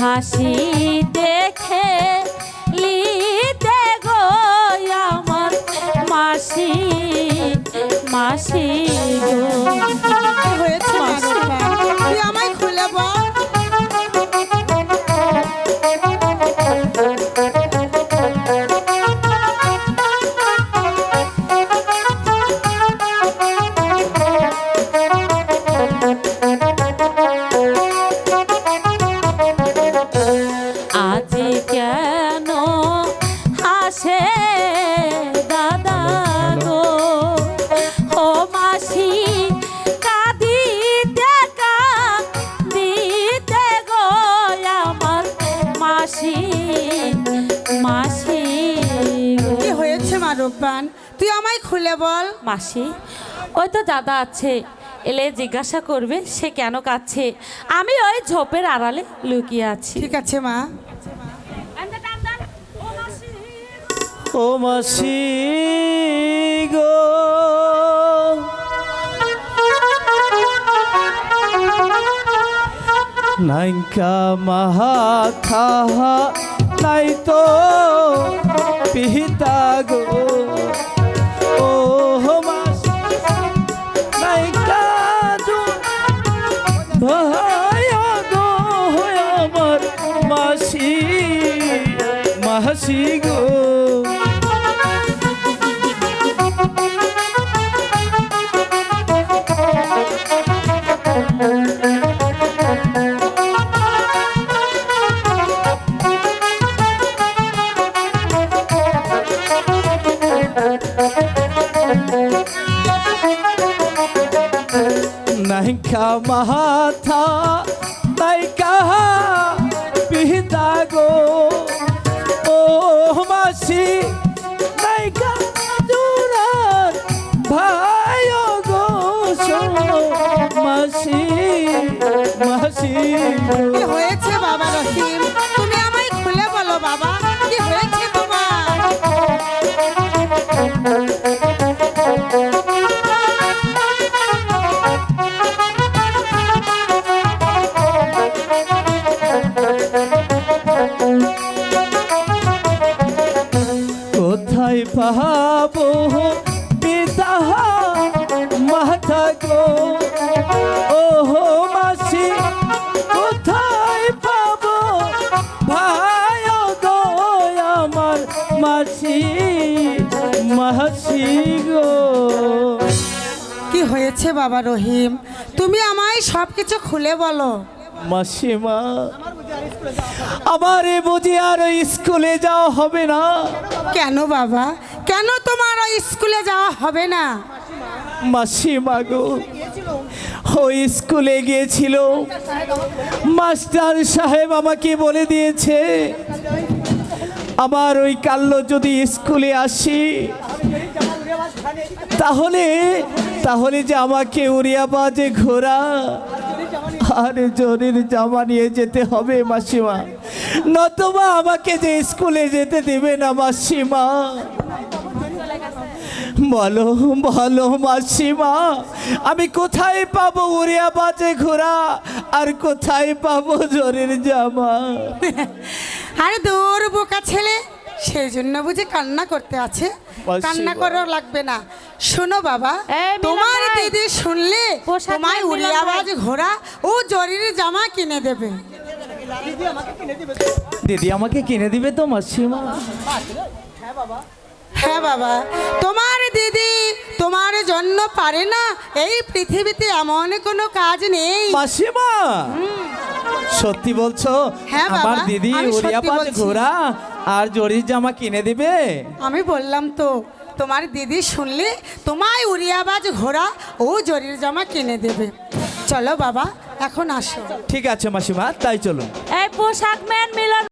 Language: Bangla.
হাসি দেখে লিতে গো আমার মাসি মাসি গো। আছে দাদা গো। ও মাসি কাঁদিতে কাঁদিতে গো আমার মাসি মাসি কি হয়েছে মা রূপবান? তুই আমায় খুলে বল। মাসি ওই তো দাদা আছে এলে জিজ্ঞাসা করবে সে কেন কাচ্ছে আমি ওই ঝোপের আড়ালে লুকিয়ে আছি। ঠিক আছে মা। ও মাসি গো। নাইকা মাহাথা নাই তো পিতা গো। নাইকা মাথা নাইকা পিতা গো। ও মাসি নাইকা জোরার ভাই গো। মাসি মাসি। পাবো পিতা মাথা গো। ও মাসি কোথায় পাবো? ভাই গো আমার মাসি মাসি গো। কি হয়েছে বাবা রহিম? তুমি আমায় সব কিছু খুলে বলো। মাসিমা আমার এ বুঝি আর স্কুলে যাওয়া হবে না। কেন বাবা? তোমার ওই স্কুলে যাওয়া হবে না। মাসিমা গো, ওই স্কুলে গিয়েছিল। মাস্টার সাহেব আমাকে বলে দিয়েছে, আমার ওই কাল্য যদি স্কুলে আসি, তাহলে তাহলে যে আমাকে উড়িয়াবাজে ঘোরা আর জরির জামা নিয়ে যেতে হবে মাসিমা নতবা আমাকে যে স্কুলে যেতে দেবে না মাসিমা বলো বলো মাসিমা আমি কোথায় পাবো উড়িয়া বাজে ঘোরা আর কোথায় পাবো জরির জামা? আরে দূর বোকা ছেলে সেই জন্য বুঝি কান্না করতে আছে। কান্না করার লাগবে না। শোনো বাবা তোমার। দিদি শুনলে তোমায় নাই মিলন উড়িয়াবাজ ঘোড়া ও জরির জামা কিনে দেবে। দিদি আমাকে কিনে দিবে তো মাসিমা? হ্যাঁ বাবা তোমার জন্য পারে না এই পৃথিবীতে এমন কোনো কাজ নেই। মাসিমা সত্যি বলছো? হ্যাঁ আমার দিদি উড়িয়া বলছি। ঘোরা আর জরির জামা কিনে দিবে? আমি বললাম তো তোমার দিদি শুনলে তোমায় উড়িয়াবাজ ঘোড়া ও জরির জামা কিনে দেবে। চলো বাবা এখন আসো। ঠিক আছে মাসিমা তাই চলুন। এই পোশাক ম্যান মিলন